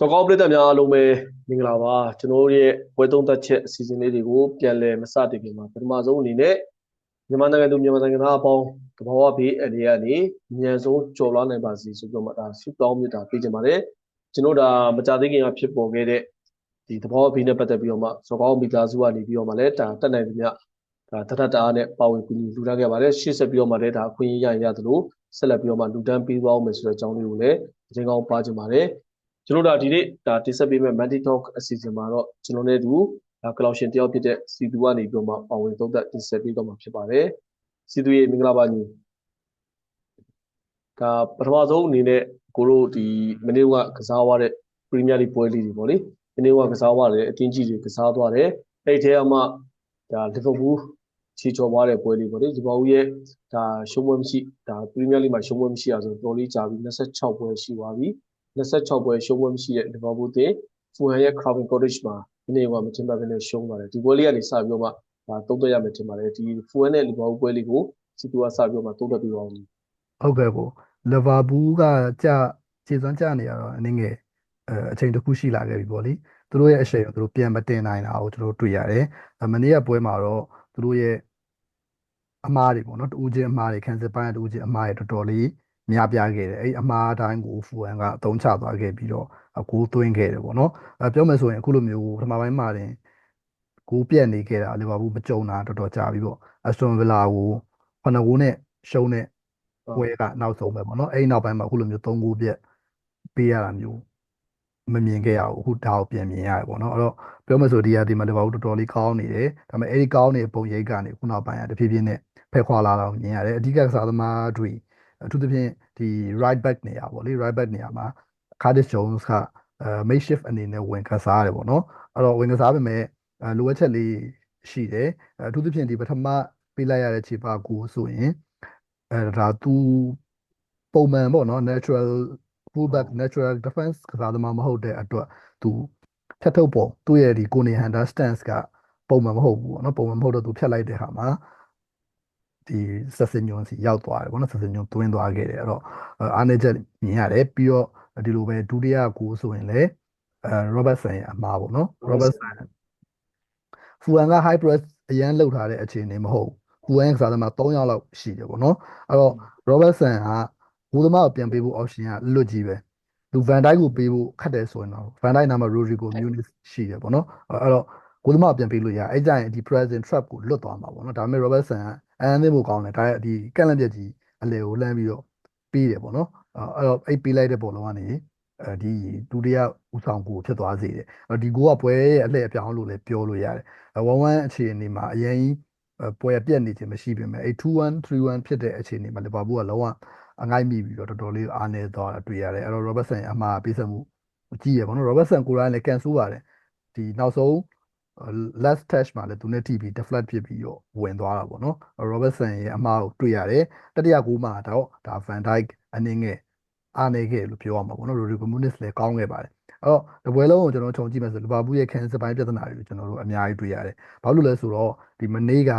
စောကောပရိသတ်များအားလုံးပဲမင်္ဂလာပါကျွန်တော်တို့ရဲ့ဝဲသုံးသက်ချက်အစီအစဉ်လေးတွေကိုပြန်လည်မစတင်ခင်မှာပထမဆုံးအနေနဲ့မြန်မာနိုင်ငံသူမြန်မာနိုင်ငံသားအပေါင်းတဘာဝဘေးအနေနဲ့ကနေအမြန်ဆုံးကြော်လွှားနိုင်ပါစေဆိုပြီးတော့မှဒါဆုတောင်းမြတ်တာပေးကြပါတယ်ကျွန်တော်ဒါမကြသေးခင်ကဖြစ်ပေါ်ခဲ့တဲ့ဒီတဘာဝဘေးနဲ့ပတ်သက်ပြီးတော့မှစောကောမိသားစုကနေပြီးတော့မှလည်းဒါတက်နိုင်သမျှဒါတထတအားနဲ့ပါဝင်ကူညီလူထားခဲ့ပါတယ်ရှေ့ဆက်ပြီးတော့မှလည်းဒါအခွင့်အရေးရရသလိုဆက်လက်ပြီးတော့မှလူတန်းပေးသွားအောင်မယ်ဆိုတဲ့အကြောင်းလေးကိုလည်းအချိန်ကောင်းပါကြပါတယ် ကျွန်တော်တို့ဒီနေ့ဒါတင်ဆက်ပေးမဲ့ Mandy Talk အစီအစဉ်မှာတော့ကျွန်တော်နဲ့အတူဒါကလောက်ရှင်တယောက်ဖြစ်တဲ့စီသူကနေပြီးတော့မှပါဝင်သုံးသပ်တင်ဆက်ပေးတော့မှာဖြစ်ပါတယ်စီသူရေမင်္ဂလာပါညီဒါပထမဆုံးအနေနဲ့ကိုတို့ဒီမနေ့ကကစားသွားတဲ့ Premier League ပွဲလေးတွေပေါ့လေမနေ့ကကစားသွားတဲ့အတင်းကြီးတွေကစားသွားတယ်အဲ့ထဲမှာဒါ Liverpool ချီချော်သွားတဲ့ပွဲလေးပေါ့လေဒီဘောဦးရဲ့ဒါရှုံးပွဲမရှိဒါ Premier League မှာရှုံးပွဲမရှိအောင်ဆိုတော်လေးကြာပြီ26ပွဲရှိသွားပြီ 26ပွဲရှုံးပွဲမရှိတဲ့လီဗာပူးတင်ဖူဟန်ရဲ့ Craven Cottage မှာဒီနေ့ကမတင်ပါဘဲနဲ့ရှုံးပါတယ်ဒီပွဲလေးကနေစပြီးတော့မှဒါသုံးသက်ရမယ်ထင်ပါတယ်ဒီဖူဟန်နဲ့လီဗာပူးပွဲလေးကိုစီတူကစပြီးတော့မှသုံးသက်ပြီးပါဦးဟုတ်ကဲ့ကိုလီဗာပူးကကြာခြေစွမ်းကျနေရတော့အနေငယ်အဲအချိန်တစ်ခုရှိလာခဲ့ပြီပေါ့လေသူတို့ရဲ့အရှိန်ကိုသူတို့ပြန်မတင်နိုင်တာကိုကျွန်တော်တို့တွေ့ရတယ်မနေ့ကပွဲမှာတော့သူတို့ရဲ့အမားတွေပေါ့နော်တူးချင်းအမားတွေခံစစ်ပိုင်းတူးချင်းအမားတွေတော်တော်လေး များပြားခဲ့တယ်အဲ့အမားတိုင်းကိုဖူအန်ကအသုံးချသွားခဲ့ပြီးတော့အကူသွင်းခဲ့တယ်ပေါ့နော်အဲပြောမယ်ဆိုရင်အခုလိုမျိုးပထမပိုင်းမှာတင်ကိုပြက်နေခဲ့တာလီဗာပူးမကြုံတာတော်တော်ကြာပြီပေါ့အစတွန်ဗီလာကို9ဂိုးနဲ့ရှုံးတဲ့ပွဲကနောက်ဆုံးပဲပေါ့နော်အဲ့နောက်ပိုင်းမှာအခုလိုမျိုး3ဂိုးပြက်ပေးရတာမျိုးမမြင်ခဲ့ရဘူးအခုဒါကိုပြန်မြင်ရတယ်ပေါ့နော်အဲ့တော့ပြောမယ်ဆိုဒီဟာဒီမှာလီဗာပူးတော်တော်လေးကောင်းနေတယ်ဒါပေမဲ့အဲ့ဒီကောင်းနေတဲ့ပုံရိပ်ကနေခုနောက်ပိုင်းကတဖြည်းဖြည်းနဲ့ဖက်ခွာလာတော့မြင်ရတယ်အဓိကကစားသမားတွေ အထူးသဖြင့်ဒီ right back နေရာပေါ့လေ right back နေရာမှာ Curtis Jones ကအဲ makeshift အနေနဲ့ဝင်ကစားရတယ်ပေါ့နော်အဲ့တော့ဝင်ကစားပေမဲ့လိုအပ်ချက်လေးရှိတယ်အထူးသဖြင့်ဒီပထမပေးလိုက်ရတဲ့ခြေပါကိုဆိုရင်အဲဒါသူပုံမှန်ပေါ့နော် natural fullback natural defense ကစားသမားမဟုတ်တဲ့အတွက်သူဖြတ်ထုတ်ပုံသူ့ရဲ့ဒီကိုနေ hunter stance ကပုံမှန်မဟုတ်ဘူးပေါ့နော်ပုံမှန်မဟုတ်တော့သူဖြတ်လိုက်တဲ့ဟာမှာ ဒီဆက်စင်ညွန်စီရောက်သွားတယ်ပေါ့နော်ဆက်စင်ညွန်သွင်းသွားခဲ့တယ်အဲ့တော့အားနေချက်မြင်ရတယ်ပြီးတော့ဒီလိုပဲဒုတိယကိုဆိုရင်လည်းအဲ Robertson ရဲ့အမှားပေါ့နော် Robertson ဖူအန်က high press အရန်လောက်ထားတဲ့အခြေအနေမဟုတ်ဖူအန်ကစားသမား3ယောက်လောက်ရှိတယ်ပေါ့နော်အဲ့တော့ Robertson ကဘူသမားကိုပြန်ပေးဖို့ option ကလွတ်ကြီးပဲသူ Van Dijk ကိုပေးဖို့ခက်တယ်ဆိုရင်တော့ Van Dijk နာမှာ Rodrigo Muniz ရှိတယ်ပေါ့နော်အဲ့တော့ကိုသမားပြန်ပေးလို့ရအဲ့ကြရင်ဒီ present trap ကိုလွတ်သွားမှာပေါ့နော်ဒါပေမဲ့ Robertson က အန်အသင်းဖို့ကောင်းတယ်ဒါဒီကန့်လန့်ပြက်ကြီးအလေကိုလှမ်းပြီးတော့ပေးတယ်ပေါ့နော်အဲ့တော့အဲ့ပေးလိုက်တဲ့ဘောလုံးကနေအဲဒီဒုတိယဦးဆောင်ကိုဖြစ်သွားစေတယ်ဒီကိုကပွဲရဲ့အလှည့်အပြောင်းလို့လည်းပြောလို့ရတယ်1-1အခြေအနေမှာအရင်ကြီးပွဲပြက်နေခြင်းမရှိပေမဲ့အဲ့2-1 3-1ဖြစ်တဲ့အခြေအနေမှာလီဗာပူးကလုံးဝအငိုက်မိပြီးတော့တော်တော်လေးအားနေသွားတာတွေ့ရတယ်အဲ့တော့ Robertson အမှားပေးဆက်မှုကြည့်ရပါတော့ Robertson ကိုယ်တိုင်လည်းကန်ဆိုးပါတယ်ဒီနောက်ဆုံး last touch မှာလည်းသူနဲ့ထိပြီး deflect ဖြစ်ပြီးတော့ဝင်သွားတာပေါ့နော် Robertson ရဲ့အမှားကိုတွေ့ရတယ်တတိယဂိုးမှာတော့ဒါ Van Dijk အနေငယ်အားနေခဲ့လို့ပြောရမှာပေါ့နော် Rodrigo Muniz လည်းကောင်းခဲ့ပါတယ်အဲ့တော့တပွဲလုံးကိုကျွန်တော်ခြုံကြည့်မယ်ဆိုလီဗာပူးရဲ့ခံစစ်ပိုင်းပြဿနာတွေကိုကျွန်တော်တို့အများကြီးတွေ့ရတယ်ဘာလို့လဲဆိုတော့ဒီမနေ့က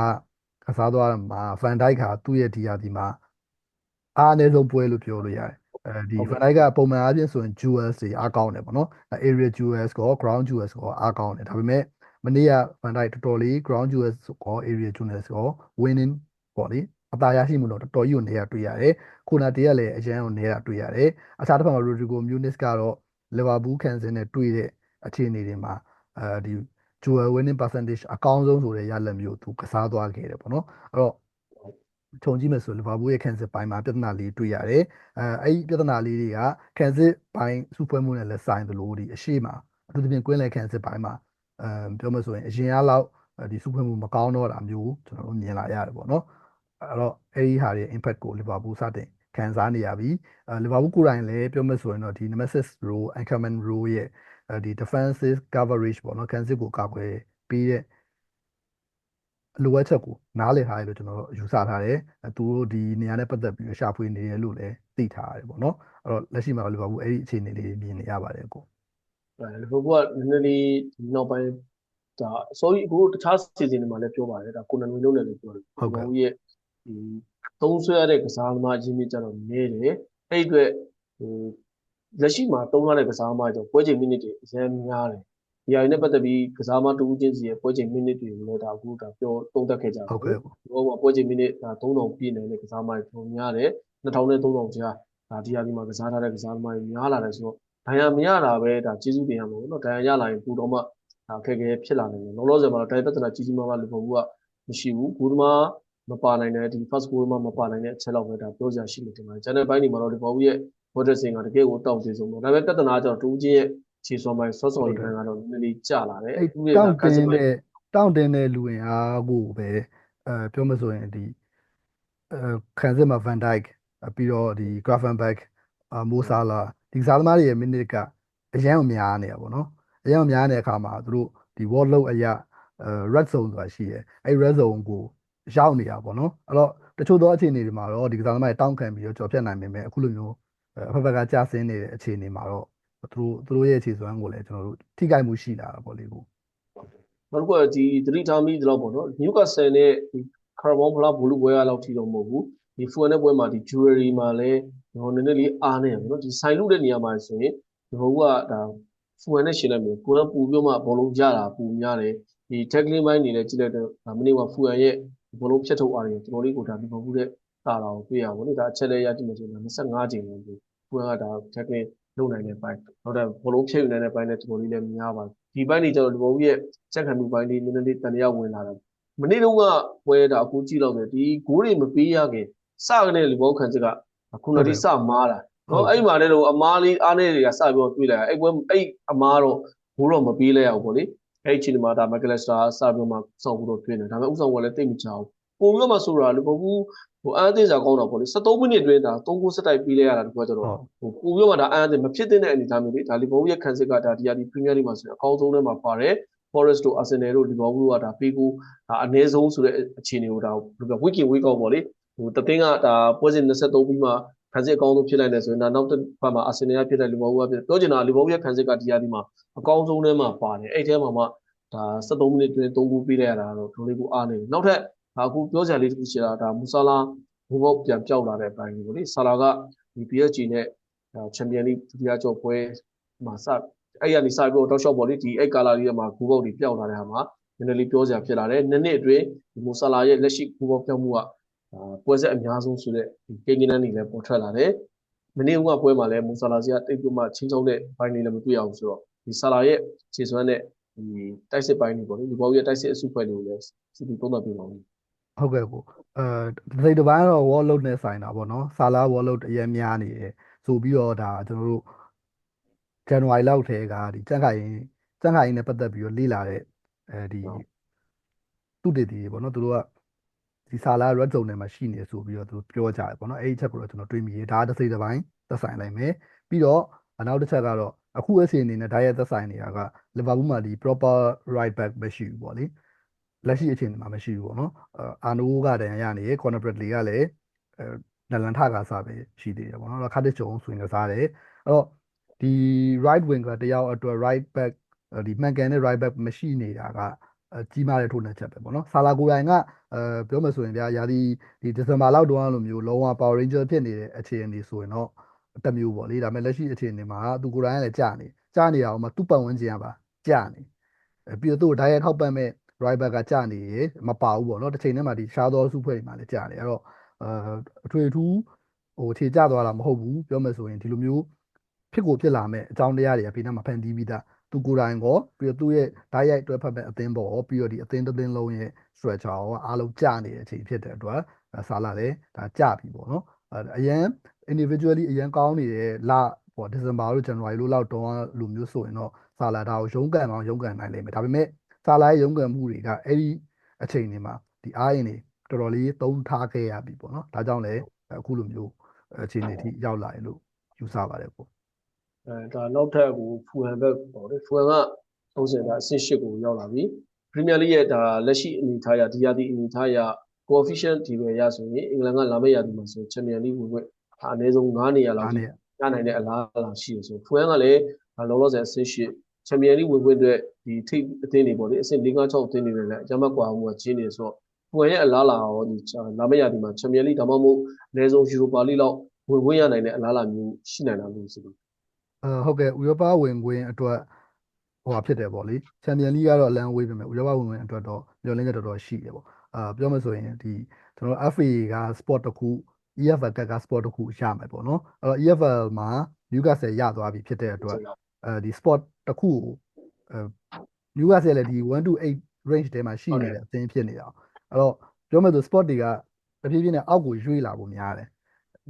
ကစားသွားမှာ Van Dijk ဟာသူ့ရဲ့ဒီယာဒီမှာအားအနည်းဆုံးပွဲလို့ပြောလို့ရတယ်အဲဒီ Van Dijk ကပုံမှန်အားဖြင့်ဆိုရင် jewels တွေအားကောင်းတယ်ပေါ့နော် area jewels ကော ground jewels ကောအားကောင်းတယ်ဒါပေမဲ့ မနေ့က Van Dijk တော်တော်လေး ground jewels ကော area jewels ကော winning ပေါ့လေအသာရရှိမှုတော့တော်တော်ကြီးကိုနေရတွေ့ရတယ်ခုနတည်းကလည်းအရန်ကိုနေတာတွေ့ရတယ်အခြားတစ်ဖက်မှာ Rodrigo Muniz ကတော့ Liverpool ခံစင်းနဲ့တွေ့တဲ့အခြေအနေတွေမှာအဲဒီ dual winning percentage အကောင်းဆုံးဆိုတဲ့ရလဒ်မျိုးသူကစားသွားခဲ့တယ်ပေါ့နော်အဲ့တော့ခြုံကြည့်မယ်ဆိုလီဗာပူးရဲ့ခံစစ်ပိုင်းမှာပြဿနာလေးတွေ့ရတယ်အဲအဲ့ဒီပြဿနာလေးတွေကခံစစ်ပိုင်းစုဖွဲ့မှုနဲ့လည်းဆိုင်သလိုဒီအရှိမအထူးသဖြင့်ကွင်းလယ်ခံစစ်ပိုင်းမှာ အဲပြောမှဆိုရင်အရင်ကလောက်ဒီစုဖွဲ့မှုမကောင်းတော့တာမျိုးကျွန်တော်တို့မြင်လာရတယ်ပေါ့နော်အဲ့တော့အဲ့ဒီဟာတွေ impact ကိုလီဗာပူးစတင်ခံစားနေရပြီအဲလီဗာပူးကိုယ်တိုင်လည်းပြောမှဆိုရင်တော့ဒီ nemesis row anchorman row ရဲ့ဒီ defensive coverage ပေါ့နော်ခံစစ်ကိုကာကွယ်ပေးတဲ့လိုအပ်ချက်ကိုနားလည်ထားတယ်လို့ကျွန်တော်ယူဆထားတယ်။သူတို့ဒီနေရာနဲ့ပတ်သက်ပြီးရှာဖွေနေတယ်လို့လည်းသိထားရတယ်ပေါ့နော်။အဲ့တော့လက်ရှိမှာလီဗာပူးအဲ့ဒီအခြေအနေလေးမြင်နေရပါတယ်ကိုအဲ လီဗာပူးကနည်းနည်းလေးဒီနောက်ပိုင်းဒါအစောကြီးအခုတခြားစီဇန်တွေမှာလည်းပြောပါတယ်ဒါကိုနန်ဝီလုံးလည်းပြောတယ်ဟုတ်ကဲ့ကိုရဲ့ဒီသုံးဆွဲရတဲ့ကစားသမားအချင်းချင်းကြတော့နေတယ်အဲ့ဒီအတွက်ဟိုလက်ရှိမှာသုံးရတဲ့ကစားသမားကြောင့်ပွဲချိန်မိနစ်တွေအများများတယ်ဒီအရင်နဲ့ပတ်သက်ပြီးကစားသမားတူဦးချင်းစီရဲ့ပွဲချိန်မိနစ်တွေကိုလည်းဒါအခုဒါပြောသုံးသပ်ခဲ့ကြတယ်ဟုတ်ကဲ့ပေါ့ဘောကပွဲချိန်မိနစ်ဒါ3000ပြည့်နေတဲ့ကစားသမားတွေပုံများတယ်2000နဲ့3000ကြားဒါဒီဟာဒီမှာကစားထားတဲ့ကစားသမားတွေများလာတယ်ဆိုတော့ ဒဏ်ရာမရတာပဲဒါကျေးဇူးတင်ရမှာပေါ့နော်ဒဏ်ရာရလာရင်ပူတော့မှဒါအခက်အခဲဖြစ်လာနိုင်တယ်လောလောဆယ်မှာတော့တိုင်းပြဿနာကြီးကြီးမားမားလီဗာပူးကမရှိဘူးဂိုးသမားမပါနိုင်တဲ့ဒီ first goal မှာမပါနိုင်တဲ့အချက်လောက်ပဲဒါပြောစရာရှိနေတယ်မှာကျန်တဲ့ဘိုင်းတွေမှာတော့လီဗာပူးရဲ့ border sing ကတကယ်ကိုတောက်သေးဆုံးပေါ့ဒါပေမဲ့ပြဿနာကကျတော့တူးချင်းရဲ့ခြေစွမ်းပိုင်းဆော့ဆော့ရခံကတော့နည်းနည်းလေးကျလာတယ်အဲ့သူ့ရဲ့တောင့်ခက်တစင်းပိုင်းတဲ့တောင့်တင်းတဲ့လူဝင်အားကိုပဲအဲပြောမဆိုရင်ဒီအဲခံစစ်မှာ Van Dijk အပြီးတော့ဒီ Gravenberch အမိုဆာလာ ဒီကစားသမားတွေရဲ့ minute ကအရန်များနေတာပေါ့နော်အရန်များနေတဲ့အခါမှာသူတို့ဒီ wall load အရာအဲ red zone ဆိုတာရှိတယ်အဲ့ red zone ကိုရောက်နေတာပေါ့နော်အဲ့တော့တချို့သောအခြေအနေတွေမှာတော့ဒီကစားသမားတွေတောင့်ခံပြီးတော့ကြော်ဖြတ်နိုင်ပေမဲ့အခုလိုမျိုးအဖက်ဖက်ကကြာဆင်းနေတဲ့အခြေအနေမှာတော့သူတို့သူတို့ရဲ့အခြေစွမ်းကိုလည်းကျွန်တော်တို့ထိခိုက်မှုရှိလာတာပေါ့လေကိုနောက်တစ်ခုကဒီသတိထားမိသလောက်ပေါ့နော်နျူကာဆယ်နဲ့ဒီကာဗွန်ဖလားဘလူးပွဲရလောက်ထိတော့မဟုတ်ဘူး ဒီဖူန်နဲ့ပွဲမှာဒီဂျူရရီမှာလည်းဟိုနည်းနည်းလေးအားနေရပေါ့နော်ဒီဆိုင်လုတဲ့နေရာမှာဆိုရင်ဒီဘုကဒါဖူန်နဲ့ရှင်းလိုက်မယ်ကိုယ်ကပူပြီးမှဘောလုံးကြတာပူများတယ်ဒီ tackling ဘိုင်းနေလည်းကြည့်လိုက်တော့ဒါမနေ့ကဖူန်ရဲ့ဘောလုံးဖြတ်ထုတ်အားတွေတော်တော်လေးကိုဒါဒီဘဘူးတဲ့တာတာကိုတွေ့ရပါဘောလေဒါအချက်လေးရကြည့်မယ်ဆိုရင်25ချိန်လုံးဖူန်ကဒါ tackling လုပ်နိုင်တဲ့ဘိုင်းနောက်တော့ဘောလုံးဖြည့်ယူနိုင်တဲ့ဘိုင်းနဲ့တော်တော်လေးလည်းများပါတယ်ဒီဘိုင်းတွေကျတော့ဒီဘဘူးရဲ့ချက်ခံမှုပိုင်းလေးနည်းနည်းလေးတန်တရားဝင်လာတယ်မနေ့တုန်းကပွဲတာအခုကြည့်တော့တယ်ဒီဂိုးတွေမပေးရခင် စကနေလူပေါင်းခံချက်ကခုနတိစမားတာနော်အဲ့မှာလည်းတော့အမားလေးအားနေတွေကစပြီးတော့တွေးလိုက်အဲ့ပွဲအဲ့အမားတော့ဂိုးတော့မပေးလဲရဘူးပေါ့လေအဲ့အချိန်ဒီမှာဒါမက်ကလက်စတာစပြီးတော့မှစောင့်ပြီးတော့တွေးနေဒါပေမဲ့ဥဆောင်ကလည်းတိတ်မချအောင်ပုံပြီးတော့မှဆိုတာလူပေါင်းဟိုအားသေးစားကောင်းတော့ပေါ့လေ73မိနစ်တွင်းဒါ3ဂိုးစတိုက်ပေးလိုက်ရတာဒီကွာကျတော့ဟိုပို့ပြီးတော့မှဒါအားအသင့်မဖြစ်သင့်တဲ့အနေအထားမျိုးလေဒါလီဗာပူးရဲ့ခံစစ်ကဒါဒီယာဒီပရီးမီးယားလိမှာဆိုရင်အကောင်းဆုံးထဲမှာပါတယ် Forest တို့ Arsenal တို့လီဗာပူးတို့ကဒါပေးကိုဒါအနည်းဆုံးဆိုတဲ့အခြေအနေကိုဒါဘယ်လိုပြော week in week out ပေါ့လေ ဟိုတသိန်းကဒါပွဲစဉ်23ပြီးမှခံစစ်အကောင်းဆုံးဖြစ်နိုင်တယ်ဆိုရင်ဒါနောက်တစ်ဖက်မှာ Arsenal ကဖြစ်တဲ့လီဗာပူးကဖြစ်ပြောချင်တာလီဗာပူးရဲ့ခံစစ်ကဒီယာဒီမှာအကောင်းဆုံးထဲမှာပါတယ်အဲ့ထဲမှာမှဒါ73မိနစ်တွင်3ဂိုးပေးလိုက်ရတာတော့ဒိုလေးကိုအားနေတယ်နောက်ထပ်ဒါအခုပြောစရာလေးတစ်ခုရှိတာဒါမူဆာလာဘိုးဘောပြန်ပြောက်လာတဲ့အပိုင်းကြီးပေါ့လေဆာလာကဒီ PSG နဲ့ချန်ပီယံလိဒုတိယကျော်ပွဲမှာစအဲ့ရနေစပြီးတော့တောက်လျှောက်ပေါ့လေဒီအဲ့ကာလာလေးမှာဂူပေါက်တွေပျောက်လာတဲ့ဟာမှာနည်းနည်းလေးပြောစရာဖြစ်လာတယ်နှစ်နှစ်အတွင်းဒီမိုဆာလာရဲ့လက်ရှိဂူပေါက်ပျောက်မှုကအာ ပွဲဆက်အများဆုံးဆိုတဲ့ဒီကိန်းဂင်းတန်းတွေလည်းပေါ်ထွက်လာတယ်မနေ့ကပွဲမှာလည်းမိုဆာလာစီကတိတ်ပြမှချင်းချောင်းတဲ့ဘိုင်းလေးလည်းမတွေ့ရဘူးဆိုတော့ဒီဆာလာရဲ့ခြေစွမ်းတဲ့ဒီတိုက်စစ်ပိုင်းတွေပေါ့လေဒီဘောက်ရဲ့တိုက်စစ်အစုဖွဲ့တွေကိုလည်းစီပီသုံးသပ်ပြပါဦးဟုတ်ကဲ့ကိုအဲဒီတစ်ပိုင်းတော့ wall load နဲ့ဆိုင်တာပေါ့နော်ဆာလာ wall load အရင်များနေတယ်ဆိုပြီးတော့ဒါကျွန်တော်တို့ January လောက်ထဲကဒီကြက်ခိုင်ကြက်ခိုင်နဲ့ပတ်သက်ပြီးတော့လေ့လာတဲ့အဲဒီသူတည်တည်ပေါ့နော်သူတို့က ဒီဆာလာ red zone ထဲမှာရှိနေဆိုပြီးတော့သူတို့ပြောကြတယ်ပေါ့နော်အဲ့ဒီချက်ကိုတော့ကျွန်တော်တွေးမိတယ်ဒါတစ်စိတ်တစ်ပိုင်းသက်ဆိုင်လိုက်မယ်ပြီးတော့နောက်တစ်ချက်ကတော့အခုအစီအနေနဲ့ဓာတ်ရိုက်သက်ဆိုင်နေတာကလီဗာပူးမှာဒီ proper right back မရှိဘူးပေါ့လေလက်ရှိအခြေအနေမှာမရှိဘူးပေါ့နော်အာနိုးကတည်းကရနေရ corner bradley ကလည်းအဲနလန်ထကစားပဲရှိသေးတယ်ပေါ့နော်ခါတစ်ချုံဆွင်ကစားတယ်အဲ့တော့ဒီ right wing ကတယောက်အတွက် right back ဒီမှန်ကန်တဲ့ right back မရှိနေတာက ကြီးမားတဲ့ထိုးနှက်ချက်ပဲပေါ့နော်ဆာလာကိုရိုင်ကအဲပြောမှဆိုရင်ဗျာယာဒီဒီဒီဇင်ဘာလောက်တုန်းကလိုမျိုးလုံးဝ Power Ranger ဖြစ်နေတဲ့အခြေအနေဆိုရင်တော့တစ်မျိုးပေါ့လေဒါပေမဲ့လက်ရှိအခြေအနေမှာသူကိုရိုင်ကလည်းကြာနေကြာနေတာအောင်မှသူ့ပတ်ဝန်းကျင်ကပါကြာနေပြီးတော့သူ့ကိုဓာတ်ရိုက်ထောက်ပံ့မဲ့ right back ကကြာနေရမပါဘူးပေါ့နော်တစ်ချိန်တည်းမှာဒီရှားသောစုဖွဲ့တွေမှာလည်းကြာနေအဲ့တော့အဲအထွေထူးဟိုခြေကျသွားတာမဟုတ်ဘူးပြောမယ်ဆိုရင်ဒီလိုမျိုးဖြစ်ကိုဖြစ်လာမဲ့အကြောင်းတရားတွေကဖေးနားမှာဖန်တီးပြီးသား သူကိုယ်တိုင်ကောပြီးတော့သူ့ရဲ့ဓာတ်ရိုက်တွဲဖက်မဲ့အသင်းပေါ်ရောပြီးတော့ဒီအသင်းတစ်သင်းလုံးရဲ့ structure ရောအားလုံးကျနေတဲ့အချိန်ဖြစ်တဲ့အတွက်အဲဆာလာလည်းဒါကျပြီပေါ့နော်အဲအရန် individually အရန်ကောင်းနေတဲ့လပေါ့ December တို့ January လို့လောက်တော့လူမျိုးဆိုရင်တော့ဆာလာဒါကိုရုန်းကန်အောင်ရုန်းကန်နိုင်လိမ့်မယ်ဒါပေမဲ့ဆာလာရဲ့ရုန်းကန်မှုတွေကအဲ့ဒီအချိန်တွေမှာဒီအားရင်တွေတော်တော်လေးသုံးထားခဲ့ရပြီပေါ့နော်ဒါကြောင့်လည်းအခုလိုမျိုးအခြေအနေထိရောက်လာတယ်လို့ယူဆပါတယ်ပေါ့ အဲဒါနောက်ထပ်ကိုဖူဟန်ဘက်ပေါ့လေဖူဟန်က30ဒါအဆင့်8ကိုရောက်လာပြီပရီးမီယာလိရဲ့ဒါလက်ရှိအနေထားရဒီယာဒီအနေထားရ coefficient ဒီပဲရဆိုရင်အင်္ဂလန်ကလာမယ့်ရာသီမှာဆိုချန်ပီယံလိဝင်ခွင့်အနည်းဆုံး9နေရာလောက်အားနဲ့ရနိုင်တဲ့အလားအလာရှိရဆိုဖူဟန်ကလည်းလောလောဆယ်အဆင့်8ချန်ပီယံလိဝင်ခွင့်အတွက်ဒီထိပ်အသင်းတွေပေါ့လေအဆင့်5 6 6အသင်းတွေလည်းအကြမ်းမကွာမှုကကျင်းနေဆိုတော့ဖူဟန်ရဲ့အလားအလာရောဒီလာမယ့်ရာသီမှာချန်ပီယံလိဒါမှမဟုတ်အနည်းဆုံးယူရိုပါလိလောက်ဝင်ခွင့်ရနိုင်တဲ့အလားအလာမျိုးရှိနိုင်တာလို့ဆိုလို့ အဲဟုတ်ကဲ့ဥရောပဝင်ခွင့်အတွက်ဟိုဟာဖြစ်တယ်ပေါ့လေချန်ပီယံလိကတော့အလန်ဝေးပဲမယ်ဥရောပဝင်ခွင့်အတွက်တော့မျှော်လင့်ချက်တော်တော်ရှိတယ်ပေါ့အာပြောမယ်ဆိုရင်ဒီကျွန်တော်တို့ FA က sport တစ်ခု EFL ကက sport တစ်ခုရမယ်ပေါ့နော်အဲ့တော့ EFL မှာ Newcastle ရသွားပြီဖြစ်တဲ့အတွက်အဲဒီ sport တစ်ခုကိုအဲ Newcastle လည်းဒီ1 to 8 range ထဲမှာရှိနေတဲ့အသင်းဖြစ်နေတာအဲ့တော့ပြောမယ်ဆို sport တွေကတဖြည်းဖြည်းနဲ့အောက်ကိုရွေ့လာဖို့များတယ်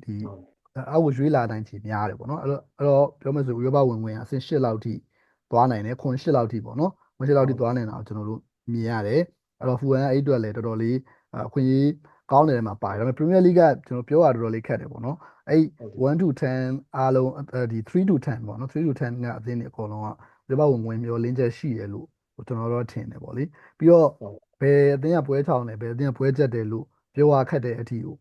ဒီ အဲအောက်ကိုရွေးလာတိုင်းချီများတယ်ပေါ့နော်အဲ့တော့အဲ့တော့ပြောမယ်ဆိုဥရောပဝင်ဝင်အဆင့်၈လောက်ထိသွားနိုင်တယ်ခွန်၈လောက်ထိပေါ့နော်ခွန်၈လောက်ထိသွားနိုင်တာကိုကျွန်တော်တို့မြင်ရတယ်အဲ့တော့ဖူဟန်ကအဲ့အတွက်လည်းတော်တော်လေးအခွင့်အရေးကောင်းတယ်မှာပါတယ်ဒါပေမဲ့ Premier League ကကျွန်တော်ပြောရတော်တော်လေးခက်တယ်ပေါ့နော်အဲ့1 to 10အားလုံးဒီ3 to 10ပေါ့နော်3 to 10ကအသင်းတွေအကုန်လုံးကဥရောပဝင်ဝင်မျောလင်းချက်ရှိတယ်လို့ကျွန်တော်တို့ထင်တယ်ပေါ့လေပြီးတော့ဘယ်အသင်းကပွဲချောင်းလဲဘယ်အသင်းကပွဲကြက်တယ်လို့ပြောရခက်တဲ့အထီကို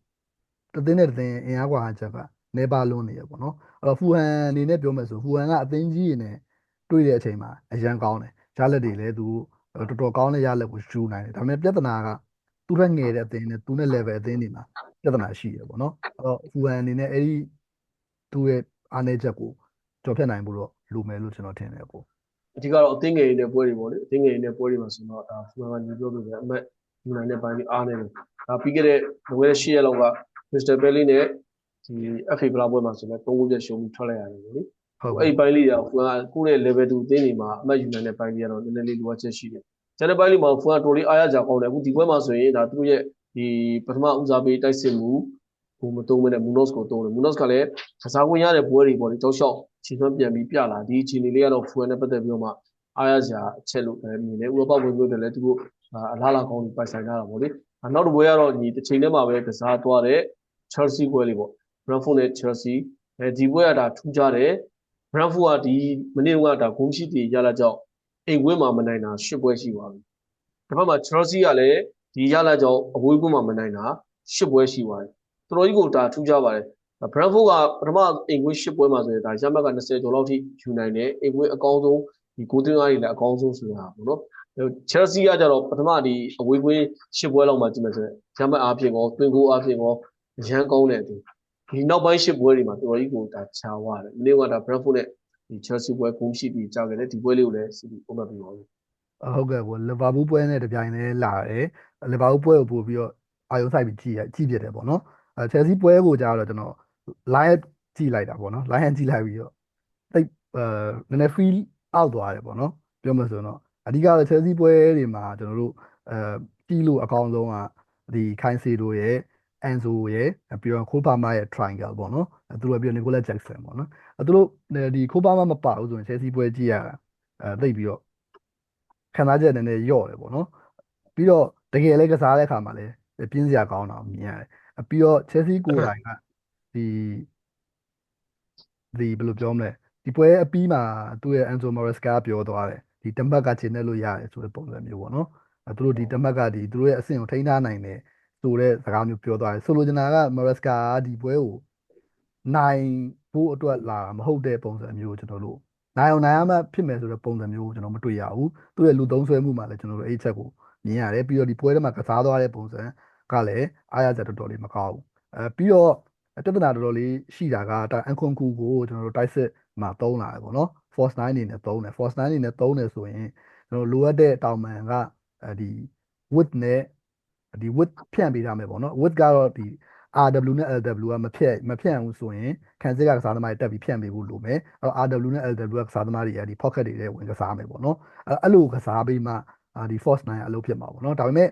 တစ်သင်းနဲ့တစ်သင်းအင်အားကွာချက်က နေပါလွန်းနေရပေါ့နော်အဲ့တော့ဖူဟန်အနေနဲ့ပြောမယ်ဆိုဖူဟန်ကအသင်းကြီးရနေတွေ့တဲ့အချိန်မှာအရန်ကောင်းတယ်ရလက်တွေလည်းသူတော်တော်ကောင်းတဲ့ရလက်ကိုယူနိုင်တယ်ဒါပေမဲ့ပြဿနာကသူ့ထက်ငယ်တဲ့အသင်းနဲ့သူနဲ့ level အသင်းတွေမှာပြဿနာရှိရပေါ့နော်အဲ့တော့ဖူဟန်အနေနဲ့အဲ့ဒီသူ့ရဲ့အားနည်းချက်ကိုကျော်ဖြတ်နိုင်ဖို့တော့လိုမယ်လို့ကျွန်တော်ထင်တယ်ပေါ့အဓိကတော့အသင်းငယ်တွေနဲ့ပွဲတွေပေါ့လေအသင်းငယ်တွေနဲ့ပွဲတွေမှာဆိုတော့ဒါဖူဟန်ကညီပြောလို့ပဲအမတ်ယူနိုင်တဲ့ဘိုင်းပြီးအားနေတယ်ဒါပြီးခဲ့တဲ့လွန်ခဲ့တဲ့၈ရက်လောက်ကမစ္စတာဘယ်လီနဲ့ ဒီ FA ဘလာပွဲမှာဆိုတော့သုံးခုပြရှုံးပြီးထွက်လိုက်ရတယ်ပေါ့လေဟုတ်အဲ့ဒီဘိုင်းလေးကဖူဟန်ကကိုယ့်ရဲ့ level 2အသင်းတွေမှာအမတ်ယူနိုင်တဲ့ဘိုင်းလေးကတော့နည်းနည်းလေးလိုအပ်ချက်ရှိတယ်ကျန်တဲ့ဘိုင်းလေးမှာဖူဟန်တော်လေးအားရကြကောင်းတယ်အခုဒီပွဲမှာဆိုရင်ဒါသူတို့ရဲ့ဒီပထမဦးစားပေးတိုက်စစ်မှုဟိုမတုံးမနဲ့မူနော့စ်ကိုတုံးတယ်မူနော့စ်ကလည်းကစားဝင်ရတဲ့ပွဲတွေပေါ့လေတောက်လျှောက်ခြေသွမ်းပြန်ပြီးပြလာဒီအခြေအနေလေးကတော့ဖူဟန်နဲ့ပတ်သက်ပြီးတော့မှအားရစရာအချက်လို့လည်းမြင်တယ်ဥရောပဝင်လို့လည်းသူတို့အလားလာကောင်းပြီးပိုင်ဆိုင်ကြတာပေါ့လေနောက်တစ်ပွဲကတော့ညီတစ်ချိန်ထဲမှာပဲကစားသွားတဲ့ Chelsea ပွဲလေးပေါ့ Brentford နဲ့ Chelsea အဲဒီပွဲကဒါထူးခြားတယ် Brentford ကဒီမနေ့ကဒါဂုံးရှိတီရလာကြောက်အိမ်ဝင်းမှာမနိုင်တာ၈ပွဲရှိပါပြီတစ်ဖက်မှာ Chelsea ကလည်းဒီရလာကြောက်အဝေးကွင်းမှာမနိုင်တာ၈ပွဲရှိပါတယ်တော်တော်ကြီးကိုဒါထူးခြားပါတယ် Brentford ကပထမအိမ်ကွင်း၈ပွဲမှာဆိုရင်ဒါရမက်က20ကျော်လောက်ထိယူနိုင်တယ်အိမ်ကွင်းအကောင်းဆုံးဒီကိုတင်အားတွေလည်းအကောင်းဆုံးဆိုတာပေါ့နော် Chelsea ကကြတော့ပထမဒီအဝေးကွင်း၈ပွဲလောက်မှာကြည့်မယ်ဆိုရင်ရမက်အားဖြင့်ကောတွင်ကိုအားဖြင့်ကောအရန်ကောင်းတဲ့အတူ ဒီနောက်ပိုင်း၈ပွဲတွေမှာတော်တော်ကြီးကိုဒါခြားသွားတယ်မနေ့ကဒါ Brentford နဲ့ဒီ Chelsea ပွဲဂုံးရှိပြီးကြောက်ခဲ့တယ်ဒီပွဲလေးကိုလည်းစီးပုံမှန်ပြီးပါဘူးဟုတ်ကဲ့ပေါ့လီဗာပူးပွဲနဲ့တပြိုင်တည်းလာတယ်လီဗာပူးပွဲကိုပို့ပြီးတော့အာယုံဆိုင်ပြီးကြည့်ရကြည့်ပြတယ်ပေါ့နော်အဲချယ်ဆီပွဲကိုကြာတော့ကျွန်တော် live ကြည့်လိုက်တာပေါ့နော် live ကြည့်လိုက်ပြီးတော့တိတ်အဲနည်းနည်း feel out သွားတယ်ပေါ့နော်ပြောမှဆိုတော့အဓိကတော့ချယ်ဆီပွဲတွေမှာကျွန်တော်တို့အဲကြည့်လို့အကောင်းဆုံးကဒီခိုင်စီတို့ရဲ့ အန်ဆိုရဲ့ပြီးတော့ခိုးပါမာရဲ့ triangle ပေါ့နော်အဲသူတို့ပြီးတော့ Nicolas Jackson ပေါ့နော်အဲသူတို့ဒီခိုးပါမာမပါဘူးဆိုရင်ချယ်ဆီပွဲကြည့်ရတာအဲသိပြီးတော့ခံစားချက်နည်းနည်းညော့တယ်ပေါ့နော်ပြီးတော့တကယ်လည်းကစားတဲ့အခါမှာလည်းပြင်းစရာကောင်းတာကိုမြင်ရတယ်အပြီးတော့ Chelsea ကိုယ်တိုင်ကဒီဒီဘယ်လိုပြောမလဲဒီပွဲအပြီးမှာသူ့ရဲ့ Enzo Maresca ပြောသွားတယ်ဒီတမက်ကချင်တဲ့လို့ရတယ်ဆိုတဲ့ပုံစံမျိုးပေါ့နော်အဲသူတို့ဒီတမက်ကဒီသူတို့ရဲ့အဆင့်ကိုထိန်းထားနိုင်တယ် ဆိုတဲ့စကားမျိုးပြောသွားတယ်ဆိုလိုချင်တာက Maresca ကဒီပွဲကိုနိုင်ဖို့အတွက်လာမဟုတ်တဲ့ပုံစံမျိုးကိုကျွန်တော်တို့နိုင်အောင်နိုင်ရမှဖြစ်မယ်ဆိုတဲ့ပုံစံမျိုးကိုကျွန်တော်မတွေ့ရဘူးသူ့ရဲ့လူသုံးဆွဲမှုမှာလည်းကျွန်တော်တို့အဲ့ချက်ကိုမြင်ရတယ်ပြီးတော့ဒီပွဲထဲမှာကစားသွားတဲ့ပုံစံကလည်းအားရချက်တော်တော်လေးမကောင်းဘူးအဲပြီးတော့ပြဿနာတော်တော်လေးရှိတာကဒါအန်ခွန်ကူကိုကျွန်တော်တို့တိုက်စစ်မှာသုံးလာတယ်ပေါ့နော် force 9အနေနဲ့သုံးတယ် force 9အနေနဲ့သုံးတယ်ဆိုရင်ကျွန်တော်လိုအပ်တဲ့တောင်ပန်ကအဲဒီ width နဲ့ ဒီ width ဖြန့်ပေးထားမယ်ပေါ့နော် width ကတော့ဒီ RW နဲ့ LW ကမဖြတ်မဖြတ်ဘူးဆိုရင်ခံစစ်ကကစားသမားတွေတက်ပြီးဖြတ်ပေးဖို့လိုမယ်အဲ့တော့ RW နဲ့ LW ကကစားသမားတွေကဒီ pocket တွေထဲဝင်ကစားမယ်ပေါ့နော်အဲ့အဲ့လိုကစားပြီးမှအာဒီ force 9အလုပ်ဖြစ်မှာပေါ့နော်ဒါပေမဲ့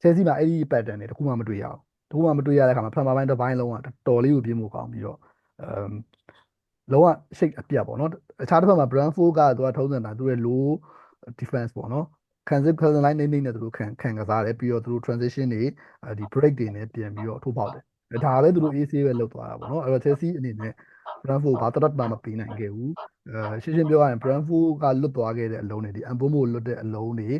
Chelsea မှာအဲ့ဒီ pattern တွေတခုမှမတွေ့ရဘူးတခုမှမတွေ့ရတဲ့အခါမှာပထမပိုင်းတစ်ပိုင်းလုံးကတော်လေးကိုပြင်းဖို့ကောင်းပြီးတော့အမ်လုံးဝ shake အပြတ်ပေါ့နော်အခြားတစ်ဖက်မှာ Brentford ကသူကထုံးစံတာသူရဲ့ low defense ပေါ့နော် ခံစစ် present line နေနေနဲ့သူတို့ခံခံကစားတယ်ပြီးတော့သူတို့ transition တွေအဲဒီ break တွေနဲ့ပြန်ပြီးတော့ထိုးပေါက်တယ်ဒါပဲသူတို့ AC ပဲလောက်သွားတာပေါ့နော်အဲ့တော့ Chelsea အနေနဲ့ Brentford ဘာတတ်မှမပေးနိုင်ခဲ့ဘူးအဲရှင်းရှင်းပြောရရင် Brentford ကလွတ်သွားခဲ့တဲ့အလုံးတွေဒီ Ambomo လွတ်တဲ့အလုံးတွေ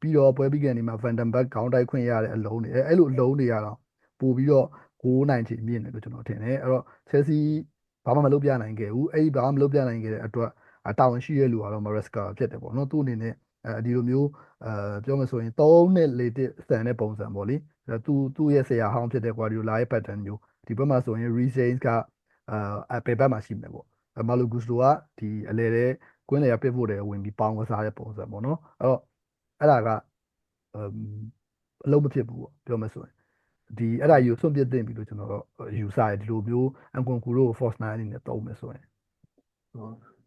ပြီးတော့ပွဲပြီးကန်ဒီမှာ Van den Berg ခေါင်းတိုက်ခွင့်ရတဲ့အလုံးတွေအဲအဲ့လိုအလုံးတွေကတော့ပို့ပြီးတော့9နိုင်ချီမြင့်တယ်လို့ကျွန်တော်ထင်တယ်အဲ့တော့ Chelsea ဘာမှမလုပ်ပြနိုင်ခဲ့ဘူးအဲ့ဒီဘာမှမလုပ်ပြနိုင်ခဲ့တဲ့အတွက်တာဝန်ရှိတဲ့လူကတော့ Maresca ဖြစ်တယ်ပေါ့နော်သူ့အနေနဲ့ အဲဒီလိုမျိုးအဲပြောမှဆိုရင်3နဲ့4တစ်စံတဲ့ပုံစံပေါ့လေသူသူ့ရဲ့ဆရာဟောင်းဖြစ်တဲ့ Guardiola ရဲ့ pattern မျိုးဒီဘက်မှာဆိုရင် Resains ကအာအပေဘက်မှာရှိမယ်ပေါ့မာလိုဂူစတိုကဒီအလဲတဲ့ကွင်းလေရပစ်ဖို့တယ်ဝင်ပြီးပေါင်းကစားတဲ့ပုံစံပေါ့နော်အဲ့တော့အဲ့ဒါကအမ်အလုံးမဖြစ်ဘူးပေါ့ပြောမှဆိုရင်ဒီအဲ့ဒါယူဆွန့်ပစ်တင်ပြီလို့ကျွန်တော်တို့ယူဆရတယ်ဒီလိုမျိုးအန်ကွန်ကူရိုကို force 9အနေနဲ့တုံးမယ်ဆိုရင်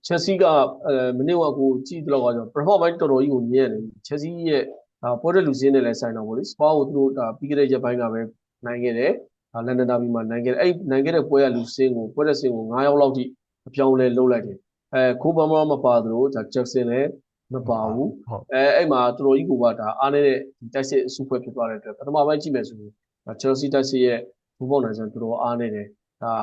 ချက်စီကအဲမနေ့ကကိုကြည့်တော့ကကြောင့် performance တော်တော်ကြီးကိုမြင်ရတယ်ချက်စီရဲ့ဒါပေါ်တဲ့လူစင်းနဲ့လည်းဆိုင်တော့ဗောလေစပါကိုသူတို့ဒါပြီးခဲ့တဲ့ရက်ပိုင်းကပဲနိုင်ခဲ့တယ်ဒါလန်ဒန်ဒါဘီမှာနိုင်ခဲ့တယ်အဲ့နိုင်ခဲ့တဲ့ပွဲကလူစင်းကိုပွဲတဲ့စင်းကို9ယောက်လောက်ထိအပြောင်းလဲလှုပ်လိုက်တယ်အဲခိုးပမမပါသလိုဒါချက်ဆင်လည်းမပါဘူးဟုတ်အဲအဲ့မှာတော်တော်ကြီးကိုကဒါအားနေတဲ့ဒီတိုက်စစ်အစုဖွဲ့ဖြစ်သွားတဲ့အတွက်ပထမပိုင်းကြည့်မယ်ဆိုရင်ဒါ Chelsea တိုက်စစ်ရဲ့ဘူပေါက်နိုင်စံတော်တော်အားနေတယ်ဒါ